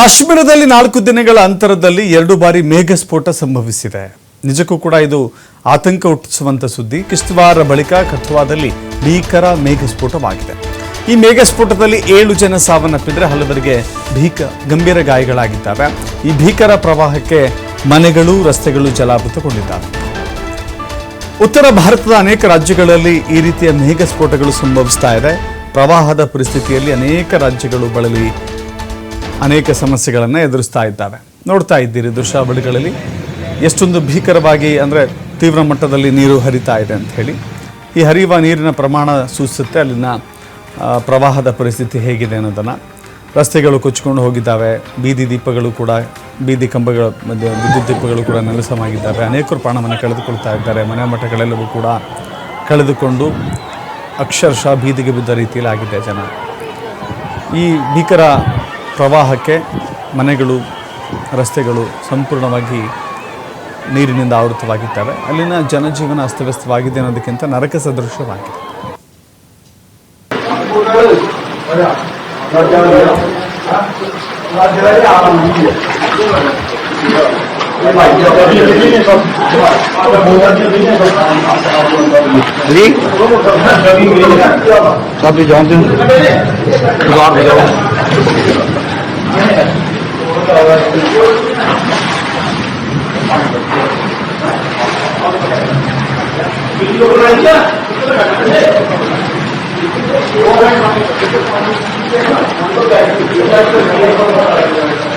ಕಾಶ್ಮೀರದಲ್ಲಿ ನಾಲ್ಕು ದಿನಗಳ ಅಂತರದಲ್ಲಿ ಎರಡು ಬಾರಿ ಮೇಘಸ್ಫೋಟ ಸಂಭವಿಸಿದೆ. ನಿಜಕ್ಕೂ ಕೂಡ ಇದು ಆತಂಕ ಹುಟ್ಟಿಸುವಂತ ಸುದ್ದಿ. ಕಿಶ್ತವಾರ ಬಳಿಕ ಕಥುವಾದಲ್ಲಿ ಭೀಕರ ಮೇಘಸ್ಫೋಟವಾಗಿದೆ. ಈ ಮೇಘಸ್ಫೋಟದಲ್ಲಿ ಏಳು ಜನ ಸಾವನ್ನಪ್ಪಿದ್ರೆ ಹಲವರಿಗೆ ಭೀಕ, ಗಂಭೀರ ಗಾಯಗಳಾಗಿದ್ದಾವೆ. ಈ ಭೀಕರ ಪ್ರವಾಹಕ್ಕೆ ಮನೆಗಳು, ರಸ್ತೆಗಳು ಜಲಾವೃತಗೊಂಡಿದ್ದಾವೆ. ಉತ್ತರ ಭಾರತದ ಅನೇಕ ರಾಜ್ಯಗಳಲ್ಲಿ ಈ ರೀತಿಯ ಮೇಘ ಸ್ಫೋಟಗಳು ಸಂಭವಿಸ್ತಾ ಇದೆ. ಪ್ರವಾಹದ ಪರಿಸ್ಥಿತಿಯಲ್ಲಿ ಅನೇಕ ರಾಜ್ಯಗಳು ಬಳಲಿ ಅನೇಕ ಸಮಸ್ಯೆಗಳನ್ನು ಎದುರಿಸ್ತಾ ಇದ್ದಾವೆ ನೋಡ್ತಾ ಇದ್ದೀರಿ ದೃಶ್ಯಾವಳಿಗಳಲ್ಲಿ ಎಷ್ಟೊಂದು ಭೀಕರವಾಗಿ ಅಂದರೆ ತೀವ್ರ ಮಟ್ಟದಲ್ಲಿ ನೀರು ಹರಿತಾ ಇದೆ ಅಂತ ಹೇಳಿ. ಈ ಹರಿಯುವ ನೀರಿನ ಪ್ರಮಾಣ ಸೂಚಿಸುತ್ತೆ. ಅಲ್ಲಿನ ಪ್ರವಾಹದ ಪರಿಸ್ಥಿತಿ ಹೇಗಿದೆ ಅನ್ನೋದನ್ನು. ರಸ್ತೆಗಳು ಕೊಚ್ಕೊಂಡು ಹೋಗಿದ್ದಾವೆ. ಬೀದಿ ದೀಪಗಳು ಕೂಡ, ಬೀದಿ ಕಂಬಗಳ ಮಧ್ಯೆ ವಿದ್ಯುತ್ ದೀಪಗಳು ಕೂಡ ನೆಲಸಮಾಗಿದ್ದಾವೆ. ಅನೇಕರು ಪ್ರಾಣವನ್ನು ಕಳೆದುಕೊಳ್ತಾ ಇದ್ದಾರೆ. ಮನೆ ಮಠಗಳೆಲ್ಲವೂ ಕೂಡ ಕಳೆದುಕೊಂಡು ಅಕ್ಷರಶಃ ಬೀದಿಗೆ ಬಿದ್ದ ರೀತಿಯಲ್ಲಿ ಆಗಿದೆ ಜನ. ಈ ಭೀಕರ ಪ್ರವಾಹಕ್ಕೆ ಮನೆಗಳು ರಸ್ತೆಗಳು ಸಂಪೂರ್ಣವಾಗಿ ನೀರಿನಿಂದ ಆವೃತವಾಗಿದ್ದಾವೆ. ಅಲ್ಲಿನ ಜನಜೀವನ ಅಸ್ತವ್ಯಸ್ತವಾಗಿದೆ ಅನ್ನೋದಕ್ಕಿಂತ ನರಕ ಸದೃಶವಾಗಿದೆ. हैं जुगाड़ बजाओ